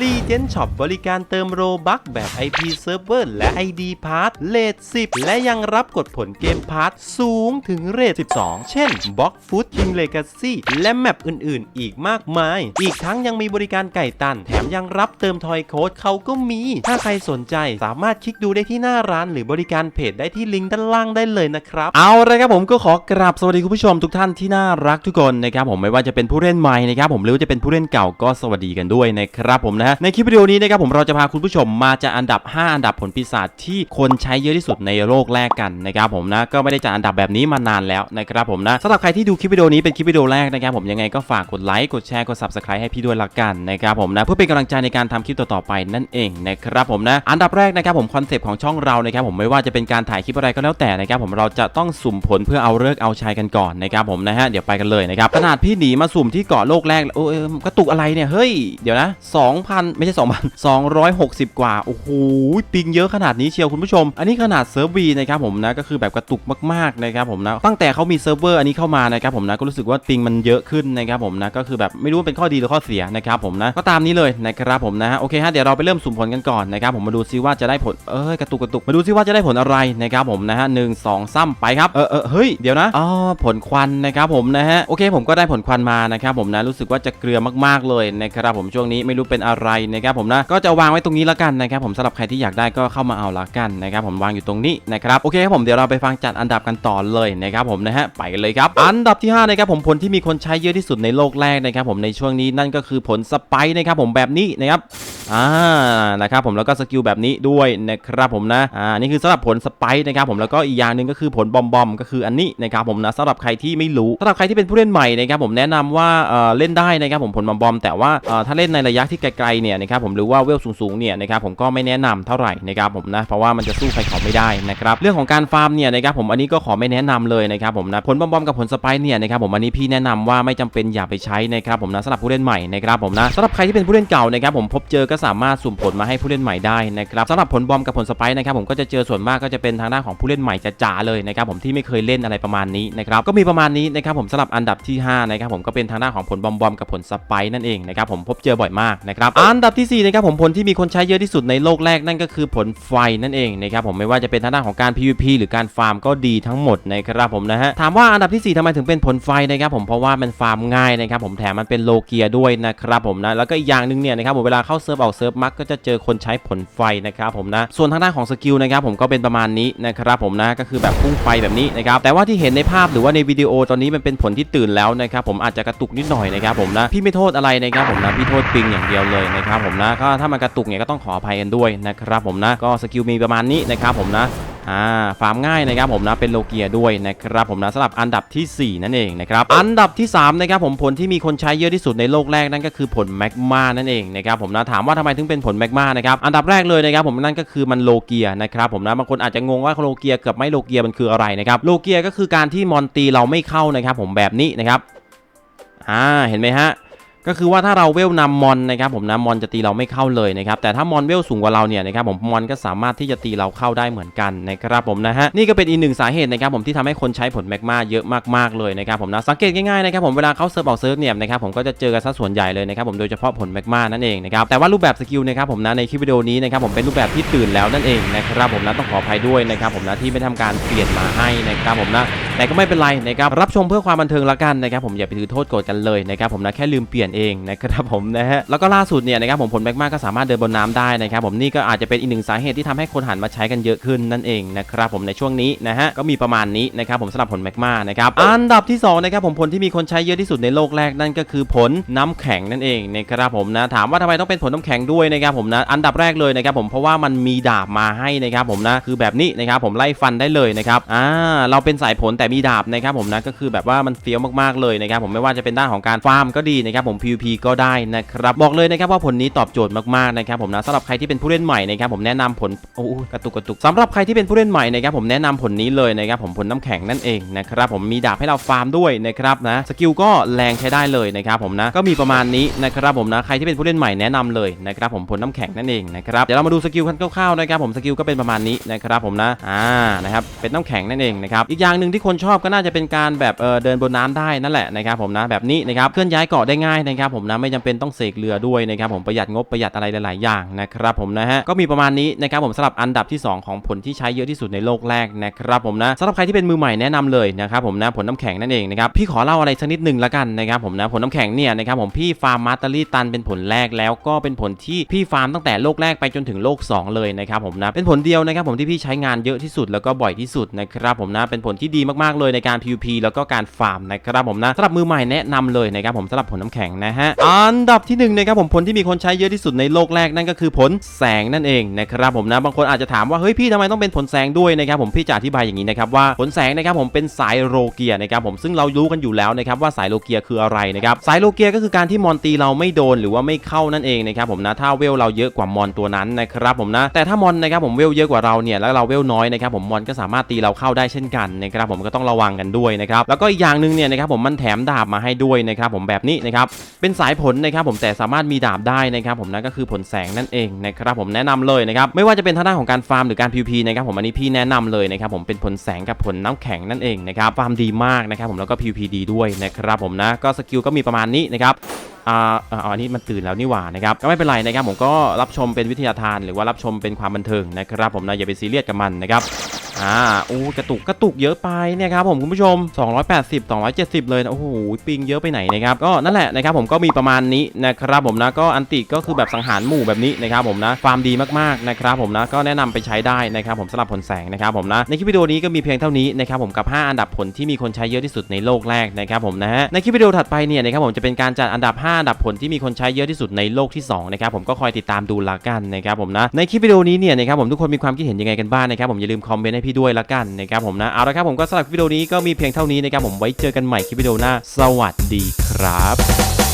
Legend Shop บริการเติมโรบัคแบบ IP Server และ ID Pass เลท10 และยังรับกดผลเกมพาร์ทสูงถึงเรท12 เช่น Box Food King Legacy และแมปอื่นๆ อีกมากมาย อีกทั้งยังมีบริการไก่ตัน แถมยังรับเติมทอยโค้ดเขาก็มี ถ้าใครสนใจสามารถคลิกดูได้ที่หน้าร้าน หรือบริการเพจได้ที่ลิงก์ด้านล่างได้เลยนะครับ เอาละครับผมก็ขอกราบสวัสดีคุณผู้ชมทุกท่านที่น่ารักทุกคนนะครับผมไม่ว่าจะเป็นผู้เล่นใหม่นะครับผมหรือจะเป็นผู้เล่นเก่าก็สวัสดีกันด้วยนะครับผมนะฮะในคลิปวิดีโอนี้นะครับผมเราจะพาคุณผู้ชมมาจะอันดับ 5 อันดับผลปีศาจที่คนใช้เยอะที่สุดในโลกแรกกันนะครับผมนะก็ไม่ได้จัดอันดับแบบนี้มานานแล้วนะครับผมนะสำหรับใครที่ดูคลิปวิดีโอนี้เป็นคลิปวิดีโอแรกนะครับผมยังไงก็ฝากกดไลค์กดแชร์กด subscribe ให้พี่ด้วยละกันนะครับผมนะเพื่อเป็นกำลังใจในการทำคลิปต่อๆไปนั่นเองนะครับผมนะอันดับแรกนะครับผมคอนเซปต์ของช่องเรานะครับผมไม่ว่าจะเป็นการถ่ายคลิปอะไรก็แล้วแต่นะครับผมเราจะต้องสุ่มผลเพื่อเอาเลิกเอาชัยกันก่อนนะครับผมนะฮะเดี๋ยวไปกันเลยนะครับขนาดพี่หนีมาสุ่มที่เกาะโลกแรกโอ้ยกระตุกอะไรเนี่ยเฮ้ยเดี๋ยวนะ2,000 ไม่ใช่ 2,000 260 กว่า โอ้โห ปิงเยอะขนาดนี้เชียวคุณผู้ชม อันนี้ขนาดเซิร์ฟวีนะครับผมนะก็คือแบบกระตุกมากๆนะครับผมนะตั้งแต่เขามีเซิร์ฟเวอร์อันนี้เข้ามานะครับผมนะก็รู้สึกว่าปิงมันเยอะขึ้นนะครับผมนะก็คือแบบไม่รู้ว่าเป็นข้อดีหรือข้อเสียนะครับผมนะก็ตามนี้เลยนะครับผมนะโอเคฮะเดี๋ยวเราไปเริ่มสุ่มผลกันก่อนนะครับผมมาดูซิว่าจะได้ผลเอ้ยกระตุกกระตุกมาดูซิว่าจะได้ผลอะไรนะครับผมนะฮะหนึ่งสองซ้ำไปครับเออเออเฮ้ยเดี๋ยวนะอ๋อผลควันนะครับผมนะฮะโอเคผมก็ได้ผลควันมานะครับผมนะรู้สึกว่าจะเกลือมากๆเลยนะครับผมช่วงนี้ไม่รู้เป็นอะไรนะครับผมนะก็จะวางไว้ตรงนี้แล้วกันนะครับผมสำหรับใครที่อยากได้ก็เข้ามาเอาละกันนะครับผมวางอยู่ตรงนี้นะครับโอเคครับผมเดี๋ยวเราไปฟังจัดอันดับกันต่อเลยนะครับผมนะฮะไปเลยครับ อันดับที่ห้านะครับผมผลที่มีคนใช้เยอะที่สุดในโลกแรกนะครับผมในช่วงนี้นั่นก็คือผลสไปร์นะครับผมแบบนี้นะครับอ่านะครับผมแล้วก็สกิลแบบนี้ด้วยนะครับผมนะอ่านี่คือสำหรับผลสไปร์นะครับผมแล้วก็อีกอย่างหนึ่งก็คือผลบอมบอมก็คืออันนี้นะครับผมนะสำหรับใครที่ไม่รู้สำหรับใครที่เป็นผู้เล่นใหม่นะครับผมแนะนำว่าเอ่อเล่นได้นะครับผมผลบอมบอมแต่ว่าเอ่อถ้าเล่นในระยะที่ไกไกลๆเนี่ยนะครับผมหรือว่าเวลสูงๆเนี่ยนะครับผมก็ไม่แนะนำเท่าไหร่นะครับผมนะเพราะว่ามันจะสู้ใครเขาไม่ได้นะครับเรื่องของการฟาร์มเนี่ยนะครับผมอันนี้ก็ขอไม่แนะนำเลยนะครับผมนะผลบอมบอมกับผลสไปร์เนี่ยนะครับผมอันนี้พี่แนะนำว่าไม่จำเป็นอย่าไปใช้นะครับผมนะสำหรับผู้เล่นใหม่นะครับผมนะสำหรับใครที่เป็นผู้เล่นเก่านะครับผมพบเจอก็สามารถสุ่มผลมาให้ผู้เล่นใหม่ได้นะครับสำหรับผลบอมกับผลสไปร์นะครับผมก็จะเจอส่วนมากก็จะเป็นทางด้านของผู้เล่นใหม่จ๋าเลยนะครับผมที่ไม่เคยเล่นอะไรประมาณนี้นะครับก็มีประมาณนี้นะครับผมสำหรับอันดับที่5นะครับผมก็เป็นทางด้านของผลบอมบอมกับผลสไปนั่นเองนะครับผมพบเจอบ่อยมากนะครับอันดับที่สี่นะครับผมผลที่มีคนใช้เยอะที่สุดในโลกแรกนั่นก็คือผลไฟนั่นเองนะครับผมไม่ว่าจะเป็นทางด้านของการ PVP หรือการฟาร์มก็ดีทั้งหมดนะครับผมนะฮะถามว่าอันดับที่สี่ทำไมถึงเป็นผลไฟนะครับผมเพราะว่ามันฟาร์มง่ายนะครับผมแถมมันเป็นโลเกียด้วยนะครับผมนะแล้วก็อีกอย่างหนึ่งเนี่ยนะครับผมเวลาเข้าเซิร์ฟออกเซิร์ฟมักก็จะเจอคนใช้ผลไฟนะครับผมนะส่วนทางด้านของสกิลนะครับผมก็เป็นประมาณนี้นะครับผมนะก็คือแบบพุ่งไฟแบบนี้นะครับแต่ว่าที่เห็นในภาพหรือว่าในวิดีโอตอนนี้มันเป็นผลที่ตื่นแล้วนะครับผมอาจจะกระตุกนิดหน่อยนะครับผมนะพี่ไม่โทษอะไรนะครับผมนะพี่โทษปิงอย่างเดียวเลยนะครับผมนะก็ถ้ามันกระตุกเนี่ยก็ต้องขออภัยกันด้วยนะครับผมนะก็สกิลมีประมาณนี้นะครับผมนะอ่าฟาร์มง่ายนะครับผมนะเป็นโลเกียด้วยนะครับผมนะสำหรับอันดับทีสี่ 4 นั่นเองนะครับอันดับที่3นะครับผมผลที่มีคนใช้เยอะที่สุดในโลกแรกนั่นก็คือผลแมกมานั่นเองนะครับผมนะถามว่าทำไมถึงเป็นผลแมกมานะครับอันดับแรกเลยนะครับผมนั่นก็คือมันโลเกียนะครับผมนะบางคนอาจจะงงว่าโลเกียกับไม่โลเกียมันคืออะไรนะครับโลเกียก็คือการที่มอนตีเราไม่เข้านะครับผมแบบนี้นะครับอ่าเห็นไหมฮะ ก็คือว่าถ้าเราเวลนำมอนนะครับผมนะมอนจะตีเราไม่เข้าเลยนะครับแต่ถ้ามอนเวลสูงกว่าเราเนี่ยนะครับผมมอนก็สามารถที่จะตีเราเข้าได้เหมือนกันนะครับผมนะฮะนี่ก็เป็นอีกหนึ่งสาเหตุนะครับผมที่ทำให้คนใช้ผลแมกมาเยอะมากๆเลยนะครับผมนะสังเกตง่ายๆนะครับผมเวลาเข้าเซิร์ฟออกเซิร์ฟเนี่ยนะครับผมก็จะเจอกันซะส่วนใหญ่เลยนะครับผมโดยเฉพาะผลแมกมานั่นเองนะครับแต่ว่ารูปแบบสกิลนะครับผมนะในคลิปวิดีโอนี้นะครับผมเป็นรูปแบบที่ตื่นแล้วนั่นเองนะครับผมนะต้องขออภัยด้วยนะครับผมนะที่ไม่ทำการเปลี่ยนมาให้นะครับผมนะ แต่ก็ไม่เป็นไรนะครับรับชมเพื่อความบันเทิงละกันนะครับผมอย่าไปถือโทษโกรธกันเลยนะครับผมนะแค่ลืมเปลี่ยนเองนะครับผมนะฮะแล้วก็ล่าสุดเนี่ยนะครับผมผลแมกมาก็สามารถเดินบนน้ำได้นะครับผมนี่ก็อาจจะเป็นอีกหนึ่งสาเหตุที่ทำให้คนหันมาใช้กันเยอะขึ้นนั่นเองนะครับผมในช่วงนี้นะฮะก็มีประมาณนี้นะครับผมสำหรับผลแมกมานะครับอันดับที่สองนะครับผมผลที่มีคนใช้เยอะที่สุดในโลกแรกนั่นก็คือผลน้ำแข็งนั่นเองนะครับผมนะถามว่าทำไมต้องเป็นผลน้ำแข็งด้วยนะครับผมนะอันดับแรกเลยนะครับผมเพราะว่ามันมีดาบมาให้นะครับผมนะคือแบบนี้นะครับผมไล่ฟันได้เลยนะครับอ่าเราเป็นสายผลแต่มีดาบนะครับผมนะก็คือแบบว่ามันเฟี้ยวมากๆเลยนะครับผมไม่ว่าจะเป็นด้านของการฟาร์มก็ดีนะครับผม PVP ก็ได้นะครับบอกเลยนะครับว่าผลนี้ตอบโจทย์มากๆนะครับผมนะสำหรับใครที่เป็นผู้เล่นใหม่นะครับผมแนะนำผลโอ้กระตุกกระตุกสำหรับใครที่เป็นผู้เล่นใหม่นะครับผมแนะนำผลนี้เลยนะครับผมผลน้ำแข็งนั่นเองนะครับผมมีดาบให้เราฟาร์มด้วยนะครับนะสกิลก็แรงใช้ได้เลยนะครับผมนะก็มีประมาณนี้นะครับผมนะใครที่เป็นผู้เล่นใหม่แนะนำเลยนะครับผมผลน้ำแข็งนั่นเองนะครับเดี๋ยวเรามาดูสกิลกันคร่าวๆนะครับผมสกิลก็เป็นประมาณนี้นะครับผมนะอ่านะครับเป็นน้ำแข็งนั่นเองนะครับอีกอย่างหนึ่งที่คนชอบก็น่าจะเป็นการแบบเออเดินบนน้ำได้นั่นแหละนะครับผมนะแบบนี้นะครับเคลื่อนย้ายเกาะได้ง่ายนะครับผมนะไม่จำเป็นต้องเสกเรือด้วยนะครับผมประหยัดงบประหยัดอะไรหลาย ๆ อย่างนะครับผมนะฮะก็มีประมาณนี้นะครับผมสำหรับอันดับที่ 2 ของผลที่ใช้เยอะที่สุดในโลกแรกนะครับผมนะสำหรับใครที่เป็นมือใหม่แนะนำเลยนะครับผมนะผลน้ำแข็งนั่นเองนะครับพี่ขอเล่าอะไรสักนิดหนึ่งละกันนะครับผมนะผลน้ำแข็งเนี่ยนะครับผมพี่ฟาร์มมาสเตอรี่ตันเป็นผลแรกแล้วก็เป็นผลที่พี่ฟาร์มตั้งแต่โลกแรกไปจนถึงโลก 2 เลยนะครับผมนะเป็นผลเดียวนะครับผมที่พี่ใช้งานเยอะที่สุดแล้วก็บ่อยที่สุดนะครับผมนะเป็นผลที่ดีมากๆเลยในการ PVP แล้วก็การฟาร์มนะครับผมนะสำหรับมือใหม่แนะนำเลยนะครับผมสำหรับผลน้ำแข็งนะฮะอันดับที่หนึ่งนะครับผมผลที่มีคนใช้เยอะที่สุดในโลกแรกนั่นก็คือผลแสงนั่นเองนะครับผมนะบางคนอาจจะถามว่าเฮ้ยพี่ทำไมต้องเป็นผลแสงด้วยนะครับผมพี่จะอธิบายอย่างนี้นะครับว่าผลแสงนะครับผมเป็นสายโลเกียนะครับผมซึ่งเรารู้กันอยู่แล้วนะครับว่าสายโลเกียคืออะไรนะครับสายโลเกียก็คือการที่มอนตีเราไม่โดนหรือว่าไม่เข้านั่นเองนะครับผมนะถ้าเวลเราเยอะกว่ามอนตัวนั้นนะครับผมนะแต่ถ้ามอนนะครับผมเวลเยอะกว่าเราเนี่ยแล้วเราเวลน้อยนะครับผมมอนก็สามารถตีเราเข้าได้เช่นกันนะครับผมก็ต้องระวังกันด้วยนะครับแล้วก็อีกอย่างหนึ่งเนี่ยนะครับผมมันแถมดาบมาให้ด้วยนะครับผมแบบนี้นะครับเป็นสายผลนะครับผมแต่สามารถมีดาบได้นะครับผมนั่นก็คือผลแสงนั่นเองนะครับผมแนะนำเลยนะครับไม่ว่าจะเป็นทางด้านของการฟาร์มหรือการ PVP นะครับผมอันนี้พี่แนะนำเลยนะครับผมเป็นผลแสงกับผลน้ำแข็งนั่นเองนะครับฟาร์มดีมากนะครับผมแล้วก็ PVP ดีด้วยนะครับผมนะก็สกิลก็มีประมาณนี้นะครับอ่าอ่าอันนี้มันตื่นแล้วนี่หว่านะครับก็ไม่เป็นไรนะครับผมก็รับชมเป็นวิทยาทาน หรือว่ารับชมเป็นความบันเทิงนะครับผมนะอย่าไปซีเรียสกับมันนะครับ อ่าโอ้กระตุกกระตุกเยอะไปเนี่ยครับผมคุณผู้ชม 280 270 เลยนะโอ้โหปิงเยอะไปไหนนะครับก็นั่นแหละนะครับผมก็มีประมาณนี้นะครับผมนะก็อันติก็คือแบบสังหารหมู่แบบนี้นะครับผมนะฟาร์มดีมากๆนะครับผมนะก็แนะนำไปใช้ได้นะครับผมสำหรับผลแสงนะครับผมนะในคลิปวิดีโอนี้ก็มีเพียงเท่านี้นะครับผมกับ 5 อันดับผลที่มีคนใช้เยอะที่สุดในโลกแรกนะครับผมนะฮะในคลิปวิดีโอถัดไปเนี่ยนะครับผมจะเป็นการจัดอันดับ 5 อันดับผลที่มีคนใช้เยอะที่สุดในโลกที่2นะครับผมก็คอยติดตามดูละกันนะครับผมนะในคลิปวิดีโอนี้เนี่ยนะครับผมทุกคนมีความคิดเห็นยังไงกันบ้างนะครับผมอย่าลืมคอมเมนต์ให้พี่ด้วยละกันนะครับผมนะเอาละครับผมก็สำหรับวิดีโอนี้ก็มีเพียงเท่านี้นะครับผมไว้เจอกันใหม่คลิปวิดีโอหน้า สวัสดีครับ